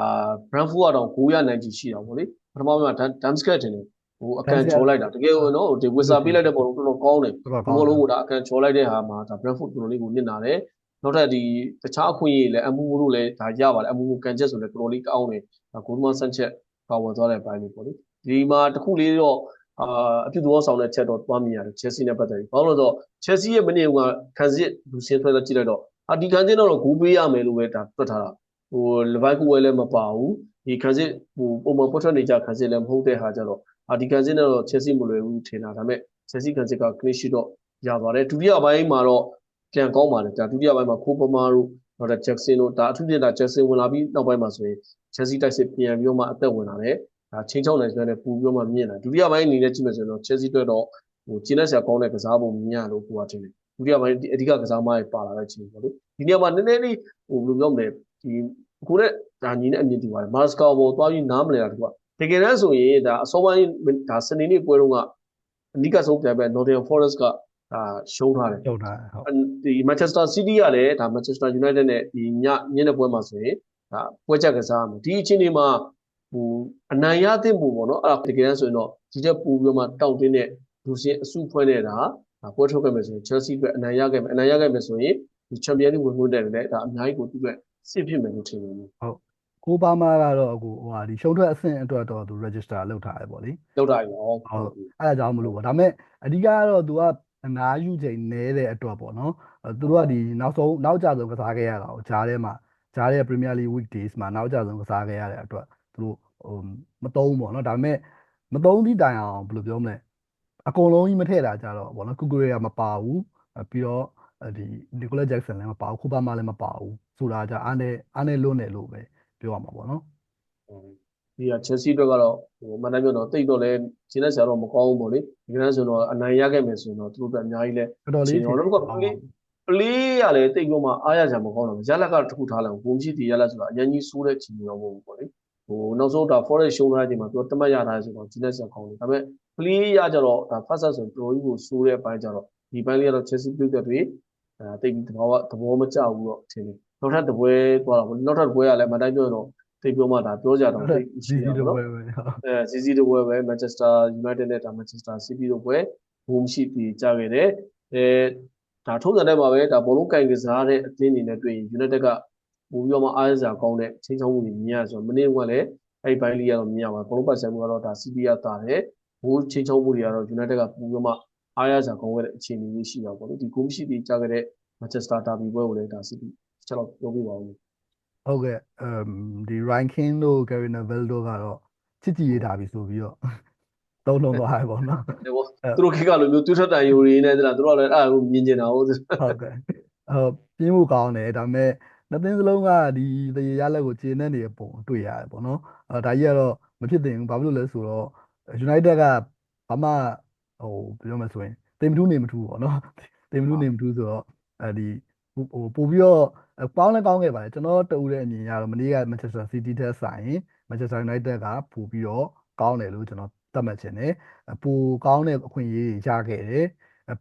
Brentford ကတော့900နိုင်ချီရှိတာဗောလေ ပထမပိုင်းမှာ Damsgaard တင်တယ်ဟိုအကန်ချော်လိုက်တာတကယ်ကိုနော်ဒီဝစ်စာပေးလိုက်တဲ့ပုံတော့တော်တော်ကောင်းတယ်တော်တော်ဘကောင်းဘောတယ်လုံးကိုဒါအကန်ချော်လိုက်တဲ့ဟာမှာဒါ Brentford တော်တော်လေးကိုနစ်နာတယ်နောက်ထပ်ဒီတခြားအခွင့်အရေးလည်းအမှုမှုလို့လည်းဒါရပါတယ်အမှုမှုကန်ချက်ဆိုလည်းတော်တော်လေးကောင်းတယ်ဒါဂိုးမဆန်ချက်ပါဝင်သွားတဲ့ဘိုင်းလေးပေါ့လေဒီမှာတစ်ခုလေးတော့အာအပြုသဘောဆောင်တဲ့ချက်တော့သွားမြင်ရတယ် Chelsea နဲ့ပတ်သက်ပြီးဘာလို့လဲဆိုတော့ Chelsea ရဲ့မနေ့ကခံစစ်လူစင်းထွက်တော့ကြည့်လိုက်တော့အဒီခံစစ်တော့ဂိုးပေးရမယ်လို့ပဲဒါတွက်ထားတာဟိုလဘိုက်ကူဝဲလည်းမပါဘူး ဒီခံစစ်ဟိုပုံမှန်ပေါ်ထွက်နေကြခံစစ်လည်းမဟုတ်တဲ့ဟာကြတော့အဒီခံစစ်နဲ့တော့ Chelsea မလွယ်ဘူးထင်တာဒါပေမဲ့ Chelsea ခံစစ်က clean sheet တော့ရပါတယ်ဒုတိယပိုင်းမှာတော့ပြန်ကောင်းပါတယ်ဒါဒုတိယပိုင်းမှာခိုးပမာတို့နောက်တော့ Jackson တို့ဒါအထူးဖြင့်ဒါ Jackson ဝင်လာပြီးနောက်ပိုင်းမှာဆိုရင် Chelsea တိုက်စစ်ပြန်ပြီးတော့မှအသက်ဝင်လာတယ်ဒါချင်းချောင်းနိုင်စွမ်းနဲ့ပူပြီးတော့မှမြင့်လာဒုတိယပိုင်းအနေနဲ့ကြည့်မယ်ဆိုရင်တော့ Chelsea အတွက်တော့ဟိုကျင်းတဲ့ဆရာကောင်းတဲ့ကစားပုံမြင်ရလို့ကိုကထင်တယ်ဒုတိယပိုင်းအဓိကကစားမတွေပါလာတဲ့ချိန်ပေါ့လေဒီနေရာမှာနည်းနည်းလေးဟိုဘယ်လိုပြောမလဲဒီ ကိုနဲ့ဒါညီနဲ့အမြင်တူပါတယ်မာစကာဘောသွားပြီးနားမလဲတာတူကတကယ်တမ်းဆိုရင်ဒါအစောပိုင်းဒါစနေနေ့ပွဲတုန်းကအနိကဆုံးပြိုင်ပဲ Nottingham Forest ကဒါရှုံးထားတယ်ဟုတ်တာဟုတ်ဒီ Manchester City ကလည်းဒါ Manchester United နဲ့ဒီညညနေပွဲမှာဆိုရင်ဒါပွဲချက်ကစားမှာဒီအချိန်ဒီမှာဟိုအနိုင်ရတဲ့ပုံပေါ့နော်အဲ့ဒါတကယ်တမ်းဆိုရင်တော့ဒီတက်ပူပြီးတော့မှတောက်တင်းတဲ့လူစင်းအစုဖွဲ့နေတာဒါပွဲထုတ်ခဲ့မယ်ဆိုရင် Chelsea အတွက်အနိုင်ရခဲ့မယ်အနိုင်ရခဲ့မယ်ဆိုရင်ဒီ Champions League ဝင်ခွင့်တယ်လည်းဒါအများကြီးကိုသူ့အတွက် စစ်ဖြစ်မယ်လို့ထင်တယ်လို့ကိုပါမာကတော့အခုဟိုဟာဒီရှုံးထွက်အဆင့်အတွက်တော့သူ register လုပ်ထားတယ်ပေါ့လေလောက်တာရောဟုတ်အဲ့ဒါကြောင့်မလို့ပေါ့ဒါပေမဲ့အဓိကကတော့သူကအနာယူချိန်နဲတဲ့အတွက်ပေါ့နော်အဲသူတို့ကဒီနောက်ဆုံးနောက်ကြဆုံးကစားခဲ့ရတာကိုဂျားထဲမှာဂျားရဲ့ Premier League weekdays မှာနောက်ကြဆုံးကစားခဲ့ရတဲ့အတွက်သူတို့ဟိုမတုံးပေါ့နော်ဒါပေမဲ့မတုံးသည့်တိုင်အောင်ဘယ်လိုပြောမလဲအကုန်လုံးကြီးမထည့်တာကြတော့ပေါ့နော်ကူကူရီယာမပါဘူးအဲပြီးတော့ ဒီနီကိုလာဂျက်ဆန်လည်းမပါဘူးခုပါမာလည်းမပါဘူးဆိုတာကြအားနဲ့အားနဲ့လွတ်နေလို့ပဲပြောရမှာပေါ့နော်ဒီက Chelsea အတွက်ကတော့ဟိုမန်တိုင်းပြောတော့တိတ်တော့လဲခြေနဲ့ဆရာတော့မကောင်းဘူးပေါ့လေဒီကနေ့ဆိုတော့အနိုင်ရခဲ့မယ်ဆိုရင်တော့သူတို့အတွက်အများကြီးလဲတော်တော်လေးကျွန်တော်တို့ကပလေးပလေးရလေတိတ်တော့မှအားရကြမကောင်းတော့ဘူးရလက်ကတစ်ခုထားလိုက်ဘုံရှိတီရလက်ဆိုတာအရင်ကြီးဆိုးတဲ့ချီမျိုးတော့မဟုတ်ဘူးပေါ့လေဟိုနောက်ဆုံးဒါ forest ရှုံးထားတဲ့အချိန်မှာသူကတမတ်ရထားဆိုတော့ဂျင်းနဲ့ဆက်ကောင်းတယ်ဒါပေမဲ့ပလေးရကြတော့ဒါ first set ဆိုတော်ကြီးကိုဆိုးတဲ့အပိုင်းကြတော့ဒီပိုင်းလေးကတော့ Chelsea ပြုတ်တဲ့တွေ အဲတိတ်သဘောသဘောမကျဘူးတော့ထင်တယ်နောက်ထပ်တပွဲသွားတော့နောက်ထပ်တပွဲကလည်းမတိုင်းပြောတော့တိတ်ပြောမှဒါပြောကြတော့တိတ်ရှိဒီရဒီတော့တော့နော်ပဲပဲဟုတ်အဲ CC တို့ပွဲပဲ Manchester United နဲ့ဒါ Manchester City တို့ပွဲဘုံရှိပြီးကြခဲ့တယ်အဲဒါထုံးစံတဲ့မှာပဲဒါဘောလုံးကင်ကစားတဲ့အသင်းအနေနဲ့တွေ့ရင် United ကပိုပြီးတော့မှအားရစရာကောင်းတဲ့ချင်းချောင်းမှုတွေမြင်ရဆိုတော့မနေ့ကလည်းအဲ့ဒီဘိုင်းလေးကတော့မြင်ရမှာဘောလုံးပတ်စံမှုကတော့ဒါ City ကတာတယ်ဘိုးချင်းချောင်းမှုတွေကတော့ United ကပိုပြီးတော့မှ အားရစရာကောင်းတဲ့အခြေအနေလေးရှိတာပေါ့လေဒီဂိုးရှိပြီးကြခဲ့တဲ့ Manchester Derby ပွဲကိုလည်းဒါ City ချက်တော့ပြောပြပါဦးဟုတ်ကဲ့အမ်ဒီ Ryan King တို့ Gary Neville တို့ကတော့ချစ်ကြည်ရထားပြီဆိုပြီးတော့သုံးလုံးသွားရပေါ့နော်ဒီဘောသူတို့ခေတ်ကလိုမျိုးတွတ်ထက်တန်ယူရင်းနဲ့တလားသူတို့ကလည်းအဲ့ဒါကိုမြင်ကျင်တာဟုတ်ဟုတ်ကဲ့ဟိုပြင်းမှုကောင်းတယ်ဒါပေမဲ့နှစ်သင်းစလုံးကဒီတရေရလက်ကိုကျေနပ်နေတဲ့ပုံတွေ့ရတယ်ပေါ့နော်အဲဒါကြီးကတော့မဖြစ်သင့်ဘူးဘာဖြစ်လို့လဲဆိုတော့ United ကဘာမှ ဟိုပြောမှဆိုရင်တင်မထူးနေမထူးပေါ့နော်တင်မထူးနေမထူးဆိုတော့အဲဒီဟိုပို့ပြီးတော့ပေါင်းလဲကောင်းခဲ့ပါတယ်ကျွန်တော်တူတဲ့အမြင်ရတော့မနေ့က Manchester City တက်ဆိုင် Manchester United ကပို့ပြီးတော့ကောင်းတယ်လို့ကျွန်တော်သတ်မှတ်ချင်တယ်ပိုကောင်းတဲ့အခွင့်အရေးတွေရခဲ့တယ်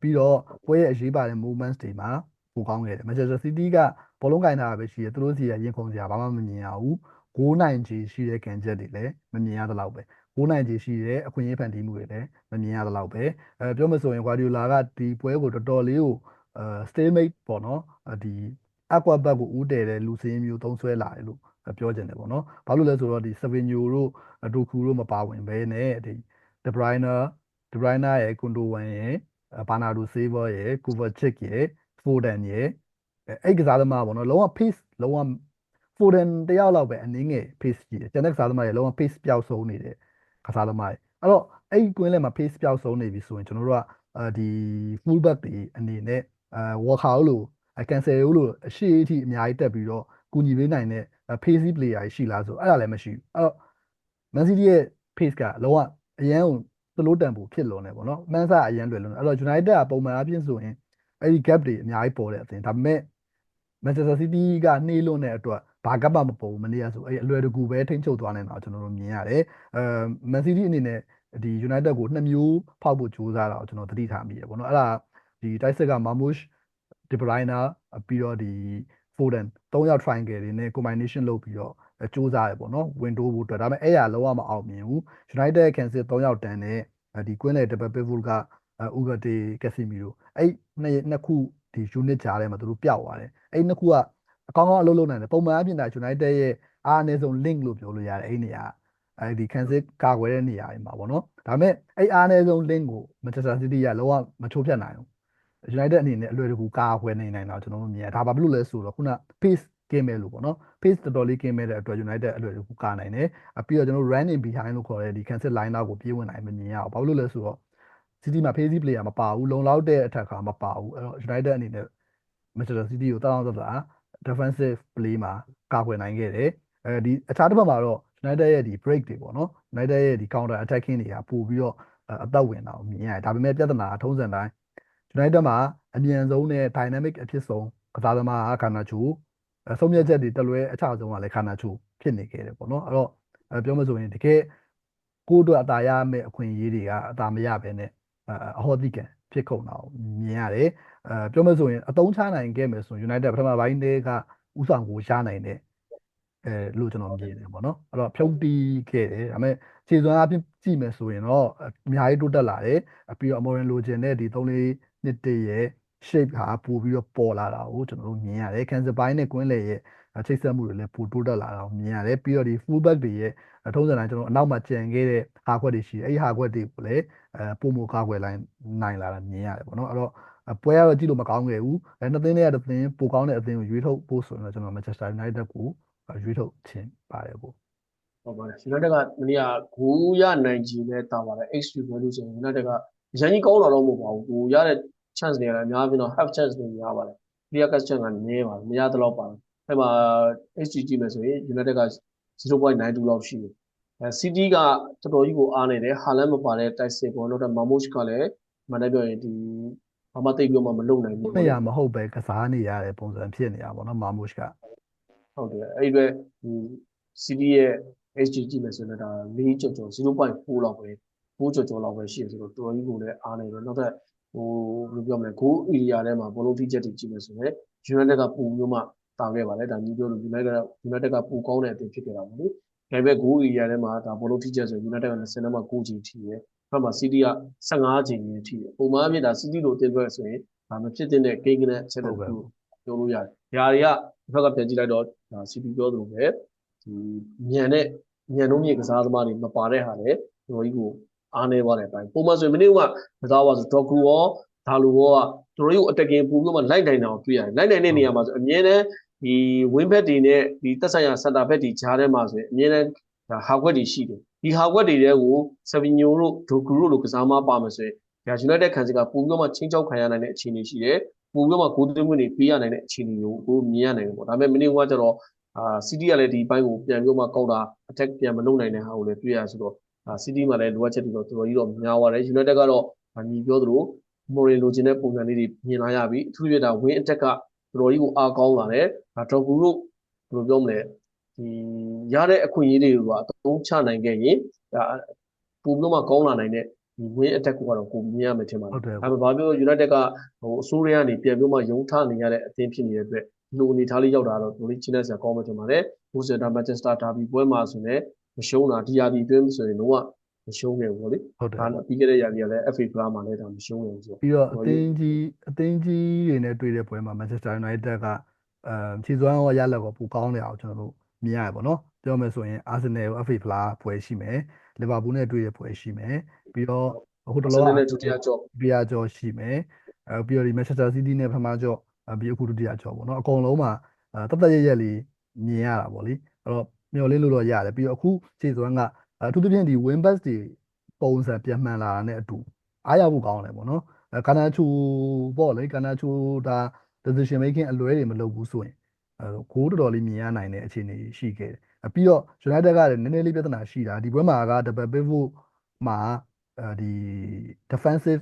ပြီးတော့ပွဲရဲ့အရေးပါတဲ့ moments တွေမှာပိုကောင်းခဲ့တယ် Manchester City ကဘောလုံးကင်တာပဲရှိတယ်သူတို့စီကရင်ခုန်စရာဘာမှမမြင်ရဘူးဂိုးနိုင်ချီရှိတဲ့ကန်ချက်တွေလည်းမမြင်ရသလောက်ပဲ ဂိုးနိုင်ချီရှိတဲ့အခွင့်အရေးဖန်တီးမှုတွေလည်းမမြင်ရသလောက်ပဲအဲပြောမဆိုရင် Guardiola ကဒီပွဲကိုတော်တော်လေးကိုအဲ stalemate ပေါ့နော်ဒီ aqua back ကိုဦးတည်တဲ့လူစင်းမျိုးသုံးဆွဲလာတယ်လို့ပြောချင်တယ်ပေါ့နော်ဘာလို့လဲဆိုတော့ဒီ Savinho တို့ဒိုကူတို့မပါဝင်ဘဲနဲ့ဒီ De Bruyne De Bruyne ရဲ့ Gundogan ရဲ့ Bernardo Silva ရဲ့ Kovacic ရဲ့ Foden ရဲ့အဲ့ကစားသမားပေါ့နော်လုံးဝ pace လုံးဝ Foden တယောက်လောက်ပဲအနည်းငယ် pace ကြီးတယ်ကျန်တဲ့ကစားသမားတွေလုံးဝ pace ပျောက်ဆုံးနေတဲ့ ကစားသမားတွေအဲ့တော့အဲ့ဒီကွင်းလဲမှာ pace ပျောက်ဆုံးနေပြီဆိုရင်ကျွန်တော်တို့ကဒီ full back တွေအနေနဲ့အဲ Walker လို့ cancel လို့အရှိအထိအများကြီးတက်ပြီးတော့ကူညီပေးနိုင်တဲ့ pace player ရှိလားဆိုအဲ့ဒါလည်းမရှိဘူးအဲ့တော့ Man City ရဲ့ pace ကလုံးဝအရန်ကိုသလိုတန်ဖို့ဖြစ်လွန်နေပေါ့နော်မန်ဆာအရန်လွယ်လွန်တယ်အဲ့တော့ United ကပုံမှန်အပြင်ဆိုရင်အဲ့ဒီ gap တွေအများကြီးပေါ်တဲ့အသင်းဒါပေမဲ့ Manchester City ကနှေးလွန်းတဲ့အတွက် ဘာကပ်မှမပေါ်ဘူးမနေ့ကဆိုအဲ့အလွယ်တကူပဲထိန်းချုပ်သွားနိုင်တာကျွန်တော်တို့မြင်ရတယ်အဲ Man City အနေနဲ့ဒီ United ကိုနှစ်မျိုးဖောက်ဖို့ကြိုးစားတာကိုကျွန်တော်သတိထားမိရပေါ့နော်အဲ့ဒါဒီတိုက်စစ်က Marmoush De Bruyne ပြီးတော့ဒီ Foden ၃ယောက် triangle တွေနဲ့ combination လုပ်ပြီးတော့စူးစမ်းရပေါ့နော် window ဖို့အတွက်ဒါပေမဲ့အဲ့ရလုံးဝမအောင်မြင်ဘူး United cancel 3ယောက်တန်းနဲ့ဒီကွင်းလေ double pivot က Ugarte Casemiro အဲ့နှစ်နှစ်ခုဒီ unit ကြားထဲမှာသူတို့ပျောက်သွားတယ်အဲ့နှစ်ခုကအ ကောင်းကောင်းအလုပ်လုပ်နိုင်တယ်ပုံမှန်အပြင်ဒါ United ရဲ့အားအနည်းဆုံး link လို့ပြောလို့ရတယ်အဲ့နေရာအဲ့ဒီ cancel ကာကွယ်တဲ့နေရာတွေမှာပေါ့နော်ဒါပေမဲ့အဲ့အားအနည်းဆုံး link ကို Manchester City ကလုံးဝမချိုးဖြတ်နိုင်ဘူး United အနေနဲ့အလွယ်တကူကာကွယ်နေနိုင်တာကျွန်တော်တို့မြင်ရဒါဘာဖြစ်လို့လဲဆိုတော့ခုန pace ကင်းမဲ့လို့ပေါ့နော် pace တော်တော်လေးကင်းမဲ့တဲ့အတွက် United အလွယ်တကူကာနိုင်တယ်ပြီးတော့ကျွန်တော်တို့ run in behind လို့ခေါ်တဲ့ဒီ cancel line out ကိုပြေးဝင်နိုင်မမြင်ရအောင်ဘာလို့လဲဆိုတော့ City မှာ pace player မပါဘူးလုံလောက်တဲ့အထက်ကမပါဘူးအဲ့တော့ United အနေနဲ့ Manchester City ကိုတောင်းတောင်းတာ defensive play မှာကာကွယ်နိုင်ခဲ့တယ်အဲဒီအခြားတစ်ဖက်မှာတော့ United ရဲ့ဒီ break တွေပေါ့နော် United ရဲ့ဒီ counter attacking တွေကပို့ပြီးတော့အသက်ဝင်တာကိုမြင်ရတယ်ဒါပေမဲ့ပြဿနာအထုံးစံတိုင်း United မှာအမြန်ဆုံးနဲ့ dynamic အဖြစ်ဆုံးကစားသမားကခါနာချူဆုံးဖြတ်ချက်တွေတလွဲအချဆုံးကလည်းခါနာချူဖြစ်နေခဲ့တယ်ပေါ့နော်အဲ့တော့ပြောမဆိုရင်တကယ်ကိုယ့်အတွက်အသာရမယ့်အခွင့်အရေးတွေကအသာမရဘဲနဲ့အဟောတိကံ ဖြစ်ကုန်တာကိုမြင်ရတယ်အဲပြောမဆိုရင်အတုံးချနိုင်ခဲ့မယ်ဆိုရင် United ပထမပိုင်းတည်းကဥဆောင်ကိုရနိုင်တဲ့အဲလို့ကျွန်တော်မြင်တယ်ပေါ့နော်အဲ့တော့ဖြုတ်တီးခဲ့တယ်ဒါပေမဲ့ခြေစွမ်းအပြင်ကြည့်မယ်ဆိုရင်တော့အများကြီးတိုးတက်လာတယ်ပြီးတော့ Morin လိုချင်တဲ့ဒီ3လေးနှစ်တည်းရဲ့ shape ဟာပို့ပြီးတော့ပေါ်လာတာကိုကျွန်တော်တို့မြင်ရတယ် cancer ပိုင်းနဲ့ကွင်းလေရဲ့ချိတ်ဆက်မှုတွေလည်းပိုတိုးတက်လာတာကိုမြင်ရတယ်ပြီးတော့ဒီ full back တွေရဲ့ထုံးစံတိုင်းကျွန်တော်အနောက်မှာကြံခဲ့တဲ့ဟာခွက်တွေရှိတယ်အဲ့ဒီဟာခွက်တွေကိုလည်း အဲပုံမကာကွယ်နိုင်နိုင်လာတာမြင်ရတယ်ပေါ့နော်အဲ့တော့ပွဲကတော့ကြည့်လို့မကောင်းခဲ့ဘူးအဲနှစ်သင်းတွေကတစ်သင်းပိုကောင်းတဲ့အသင်းကိုရွေးထုတ်ဖို့ဆိုရင်တော့ကျွန်တော် Manchester United ကိုရွေးထုတ်ခြင်းပါတယ်ပေါ့ဟုတ်ပါတယ် United ကမနေ့ကဂိုးရနိုင်ခြင်းနဲ့တာပါတယ် XG value ဆိုရင် United ကအရင်ကြီးကောင်းတာတော့မဟုတ်ပါဘူးကိုရတဲ့ chance တွေကလည်းအများကြီးတော့ half chance တွေများပါတယ် clear cut chance ကနည်းပါတယ်မရတော့လောက်ပါတယ်အဲ့မှာ XG ကြည့်မယ်ဆိုရင် United က0.92လောက်ရှိတယ် အဲ City ကတော်တော်ကြီးကိုအားနေတယ်ဟာလန်မပါတဲ့တိုက်စစ်ပေါ်တော့မာမုချ်ကလည်းမန်တိုင်းပြောရင်ဒီဘာမှတိတ်ပြောမှမလုံနိုင်ဘူးနေရမဟုတ်ပဲကစားနေရတဲ့ပုံစံဖြစ်နေတာပေါ့နော်မာမုရှ်ကဟုတ်တယ်အဲ့ဒီအတွက်ဒီ CD ရဲ့ HG ကြည့်မယ်ဆိုရင်ဒါ၄ကျော်ကျော်0.4လောက်ပဲ9ကျော်ကျော်လောက်ပဲရှိရဆိုတော့တော်တော်ကြီးကိုလည်းအားနေတယ်နောက်ထပ်ဟိုဘယ်လိုပြောမလဲ goal area ထဲမှာဘောလုံးထိချက်တွေကြည့်မယ်ဆိုရင် United ကပုံမျိုးမှတာခဲ့ပါလေဒါမျိုးပြောလို့ United က United ကပုံကောင်းတဲ့အသင်းဖြစ်ခဲ့တာပေါ့လေ ဒါပေမဲ့ goal area ထဲမှာဒါဘောလုံးထိချက်ဆိုရင် United က20နဲ့မှ9ချိန်ထိတယ်ဘက်မှာ City က15ချိန်နဲ့ထိတယ်ပုံမှန်အဖြစ်ဒါ City လိုတင်ပွဲဆိုရင်ဒါမဖြစ်တဲ့ကိန်းကနေချက်လို့ပြောလို့ရတယ်။ဒါတွေကတစ်ဖက်ကပြန်ကြည့်လိုက်တော့ဒါ CP ပြောသလိုပဲဒီညံတဲ့ညံလုံးမြေကစားသမားတွေမပါတဲ့ဟာလေတော်ကြီးကိုအားနေသွားတဲ့အပိုင်းပုံမှန်ဆိုရင်မနေ့ကကစားပါဆိုဒေါကူရောဒါလူရောကတော်ကြီးကိုအတက်ကင်ပူပြီးမှလိုက်နိုင်တာကိုတွေ့ရတယ်လိုက်နိုင်တဲ့နေရာမှာဆိုအမြဲတမ်း ဒီဝင်းဘက်တွေနဲ့ဒီတက်ဆိုင်ရာစက်တာဘက်တွေကြားထဲမှာဆိုရင်အမြဲတမ်းဒါဟာခွက်တွေရှိတယ်ဒီဟာခွက်တွေတဲကိုဆဗီညိုတို့ဒိုကူတို့လိုကစားမပါမယ်ဆိုရင်ဒါ United ခံစစ်ကပုံပြီးမှချင်းချောက်ခံရနိုင်တဲ့အခြေအနေရှိတယ်ပို့ပြီးတော့မှဂိုးသွင်းခွင့်တွေပေးရနိုင်တဲ့အခြေအနေကိုကိုမြင်ရနိုင်တယ်ပေါ့ဒါပေမဲ့မနေ့ကကျတော့အာ City ကလည်းဒီဘက်ကိုပြန်ပြီးတော့မှကောက်တာ attack ပြန်မလုပ်နိုင်တဲ့ဟာကိုလည်းတွေ့ရဆိုတော့အာ City မှာလည်းလိုအပ်ချက်တွေတော့တော်တော်ကြီးတော့များသွားတယ် United ကတော့ညီပြောသလိုမိုရီလိုချင်တဲ့ပုံစံလေးတွေမြင်လာရပြီအထူးသဖြင့်ဒါ win attack က တော်တော်ကြီးကိုအားကောင်းလာတယ်ဒါတော့ကူတို့ဘယ်လိုပြောမလဲဒီရတဲ့အခွင့်အရေးတွေကိုကအသုံးချနိုင်ခဲ့ရင်ဒါပို့ပြီးတော့မှကောင်းလာနိုင်တဲ့ဒီ win attack ကိုကတော့ကိုမြင်ရမယ်ထင်ပါတယ်ဟုတ်တယ်ဒါပေမဲ့ဘာပြော United ကဟိုအဆိုးတွေကနေပြန်ပြီးမှယုံထနေရတဲ့အသင်းဖြစ်နေတဲ့အတွက်ဒီလိုအနေထားလေးရောက်တာတော့တော်တော်လေးချင်းတဲ့ဆရာကောင်းမှထင်ပါတယ်။ဘိုးစတာမန်ချက်စတာဒါဘီပွဲမှာဆိုရင်မရှုံးတာဒီယာဒီအတွင်းဆိုရင်တော့ မရှုံးခဲ့ဘူးဗောလေဟုတ်တယ်။ဒါနဲ့ပြီးခဲ့တဲ့ယာဒီကလည်း FA ကမှာလည်းဒါမရှုံးခဲ့ဘူးဆိုတော့ပြီးတော့ဟိုအသင်းကြီးအသင်းကြီးတွေနဲ့တွေ့တဲ့ပွဲမှာ Manchester United ကအဲခြေစွမ်းရောရလက်ကောပိုကောင်းနေအောင်ကျွန်တော်တို့မြင်ရတယ်ပေါ့နော်ပြောမယ်ဆိုရင် Arsenal ကို FA ဖလားပွဲရှိမယ် Liverpool နဲ့တွေ့တဲ့ပွဲရှိမယ်ပြီးတော့ဟိုတဆလောန်ကနဲ့ဒုတိယကြော့ဒုတိယကြော်ရှိမယ်အဲပြီးတော့ဒီ Manchester City နဲ့ပထမကြော်အဲပြီးအခုဒုတိယကြော်ပေါ့နော်အကုန်လုံးမှာအဲတတ်တတ်ရရက်လေးမြင်ရတာပေါ့လေအဲ့တော့မျှော်လင့်လို့တော့ရတယ်ပြီးတော့အခုခြေစွမ်းက အထူးသဖြင့်ဒီ win back တွေပုံစံပြန်မှန်လာတာနဲ့အတူအားရဖို့ကောင်းတယ်ပေါ့နော်အဲကာနာချူပေါ့လေကာနာချူဒါ decision making အလွဲတွေမလုပ်ဘူးဆိုရင်အဲဂိုးတော်တော်လေးမြင်ရနိုင်တဲ့အခြေအနေရှိခဲ့တယ်အပြီးတော့ United ကလည်းနည်းနည်းလေးပြဿနာရှိတာဒီပွဲမှာက double pivot မှာအဲဒီ defensive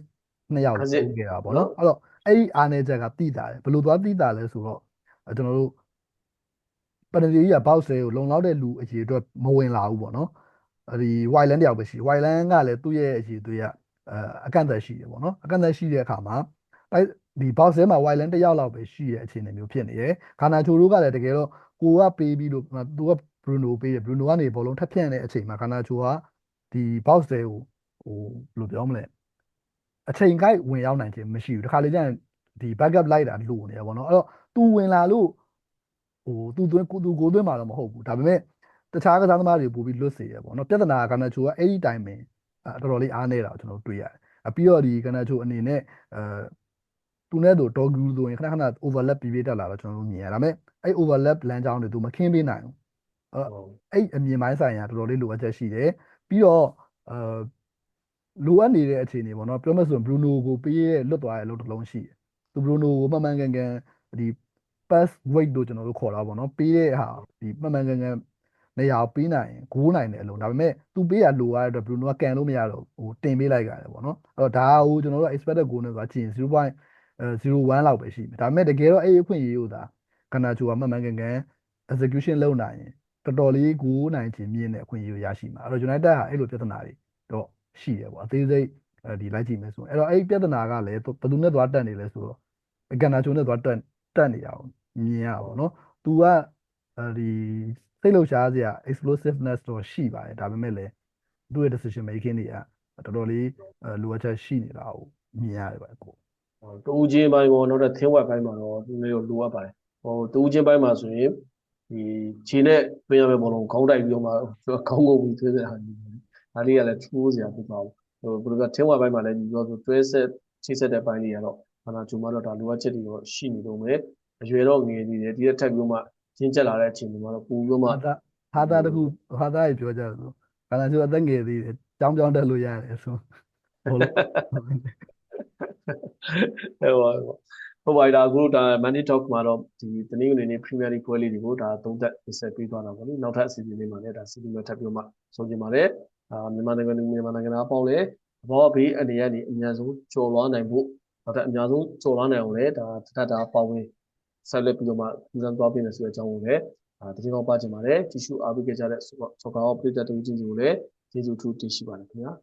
နှစ်ယောက်အဲ့လုံးဒါပို့ခဲ့တာပေါ့နော်အဲ့တော့အဲ့ဒီအားနေချက်ကတိတာတယ်ဘယ်လိုသွားတိတာလဲဆိုတော့အဲကျွန်တော်တို့ပနဒီကြီးကဘောက်ဆဲကိုလုံလောက်တဲ့လူအကြီးအတွက်မဝင်လာဘူးပေါ့နော် အဲဒီ Wildland တယောက်ပဲရှိ Wildland ကလည်းသူ့ရဲ့အကြီးတွေကအအကန့်အသတ်ရှိတယ်ပေါ့နော်အကန့်အသတ်ရှိတဲ့အခါမှာအဲ့ဒီဘောက်ဆဲမှာ Wildland တစ်ယောက်လောက်ပဲရှိတဲ့အခြေအနေမျိုးဖြစ်နေတယ်ခါနာချိုတို့ကလည်းတကယ်တော့ကိုကပေးပြီးလို့သူက Bruno ပေးတယ် Bruno ကနေဘောလုံးထပ်ဖြန့်တဲ့အချိန်မှာခါနာချိုကဒီ box တွေကိုဟိုဘယ်လိုပြောမလဲအချိန်ကိုက်ဝင်ရောက်နိုင်ခြင်းမရှိဘူးတခါလေကျရင်ဒီ backup လိုက်တာလိုနေတယ်ပေါ့နော်အဲ့တော့ तू ဝင်လာလို့ဟို तू သွင်းကို तू ကိုသွင်းမှာတော့မဟုတ်ဘူးဒါပေမဲ့ တခြားကစားသမားတွေပို့ပြီးလွတ်စေရပေါ့နော်ပြဿနာကကနချိုကအဲ့ဒီတိုင်ပင်အဲတော်တော်လေးအားနေတာကိုကျွန်တော်တို့တွေ့ရတယ်အပြီးတော့ဒီကနချိုအနေနဲ့အဲသူနဲ့သူတော်ဂူဆိုရင်ခဏခဏ overlap ပြီးပြီးတက်လာတော့ကျွန်တော်တို့မြင်ရဒါပေမဲ့အဲ့ overlap လမ်းကြောင်းတွေ तू မခင်းပေးနိုင်ဘူးအဲ့အမြင်ပိုင်းဆိုင်ရာတော်တော်လေးလိုအပ်ချက်ရှိတယ်ပြီးတော့အဲလိုအပ်နေတဲ့အခြေအနေပေါ့နော်ပြောမယ်ဆိုရင် Bruno ကိုပေးရလွတ်သွားတဲ့အလုပ်တစ်လုံးရှိတယ်သူ Bruno ကိုမှန်မှန်ကန်ကန်ဒီ pass weight လို့ကျွန်တော်တို့ခေါ်တာပေါ့နော်ပေးတဲ့ဟာဒီမှန်မှန်ကန်ကန် နေရာပေးနိုင်ရင်ဂိုးနိုင်တယ်အလုံးဒါပေမဲ့သူပေးရလိုရတဲ့အတွက် Bruno ကကန်လို့မရတော့ဟိုတင်ပေးလိုက်ရတယ်ပေါ့နော်အဲ့တော့ဒါကိုကျွန်တော်တို့ expected goal နဲ့ဆိုတာကြည့်ရင်0.01လောက်ပဲရှိမယ်ဒါပေမဲ့တကယ်တော့အဲ့ဒီအခွင့်အရေးကိုသာကနာချူကမှန်မှန်ကန်ကန် execution လုပ်နိုင်ရင်တော်တော်လေးကိုနိုင်ခြင်းမြင့်တဲ့အခွင့်အရေးကိုရရှိမှာအဲ့တော့ United ဟာအဲ့လိုပြဿနာတွေတော့ရှိတယ်ပေါ့အသေးစိတ်အဲဒီလိုက်ကြည့်မယ်ဆိုရင်အဲ့တော့အဲ့ဒီပြဿနာကလည်းဘယ်သူနဲ့သွားတက်နေလဲဆိုတော့ဂန်နာချိုနဲ့သွားတက်တက်နေရအောင်မြင်ရပါဘောနော်။ तू ကအဲဒီ စိတ်လှုပ်ရှားစရာ explosiveness တော့ရှိပါတယ်ဒါပေမဲ့လည်းသူ့ရဲ့ decision making တွေကတော်တော်လေးလိုအပ်ချက်ရှိနေတာကိုမြင်ရတယ်ဗျကိုတူးချင်းပိုင်းပေါ့နောက်တော့သင်းဝက်ပိုင်းမှာတော့ဒီလိုလိုအပ်ပါတယ်ဟိုတူးချင်းပိုင်းမှာဆိုရင်ဒီခြေနဲ့ပြင်ရမယ့်ဘောလုံးခေါင်းတိုက်ပြီးတော့မှခေါင်းငုံပြီးသွေးတဲ့ဟာမျိုးပေါ့ဒါလေးကလည်းထိုးစရာဖြစ်သွားဘူးဟိုဘယ်လိုကသင်းဝက်ပိုင်းမှာလည်းဒီပြောဆိုတွဲဆက်ချိတ်ဆက်တဲ့ပိုင်းတွေကတော့ဘာသာဂျုံမတော့ဒါလိုအပ်ချက်တွေတော့ရှိနေတော့မယ်အရွယ်တော့ငယ်နေတယ်ဒီတစ်ထက်ပြီးတော့မှ ကျင်းကျက်လာတဲ့အချိန်မှာတော့ပူပြီးတော့မှဟာသာဟာသာတခုဟာသာကြီးပြောကြတယ်ဆိုဂန်နာချိုအသက်ငယ်သေးတယ်ကြောင်းကြောင်းတက်လို့ရတယ်ဆိုဟုတ်လားဟုတ်ပါဘူးဟုတ်ပါပြီဒါအခုဒါ Money Talk မှာတော့ဒီတနင်္ဂနွေနေ့ Premier League ပွဲလေးတွေကိုဒါသုံးသက်ဆက်ပေးသွားတာပေါ့လေနောက်ထပ်အစီအစဉ်လေးမှာလည်းဒါစီးပွားထပ်ပြီးတော့မှဆုံးကျင်ပါတယ်အာမြန်မာနိုင်ငံလူမြန်မာနိုင်ငံသားအပေါင်းလည်းသဘောဘေးအနေနဲ့အများဆုံးကျော်လွှားနိုင်ဖို့နောက်ထပ်အများဆုံးကျော်လွှားနိုင်အောင်လည်းဒါတတ်တာပါဝင် ဆက်လက်ပြီးတော့မှဦးစားသွားပေးနေဆိုတဲ့အကြောင်းကိုလည်းဒါတခြင်းကောင်းပါချင်ပါတယ်တ िश ူအားပေးကြတဲ့ဆော့ကားပရိသတ်တို့ချင်းစီကိုလည်းကျေးဇူးထူးတင်ရှိပါတယ်ခင်ဗျာ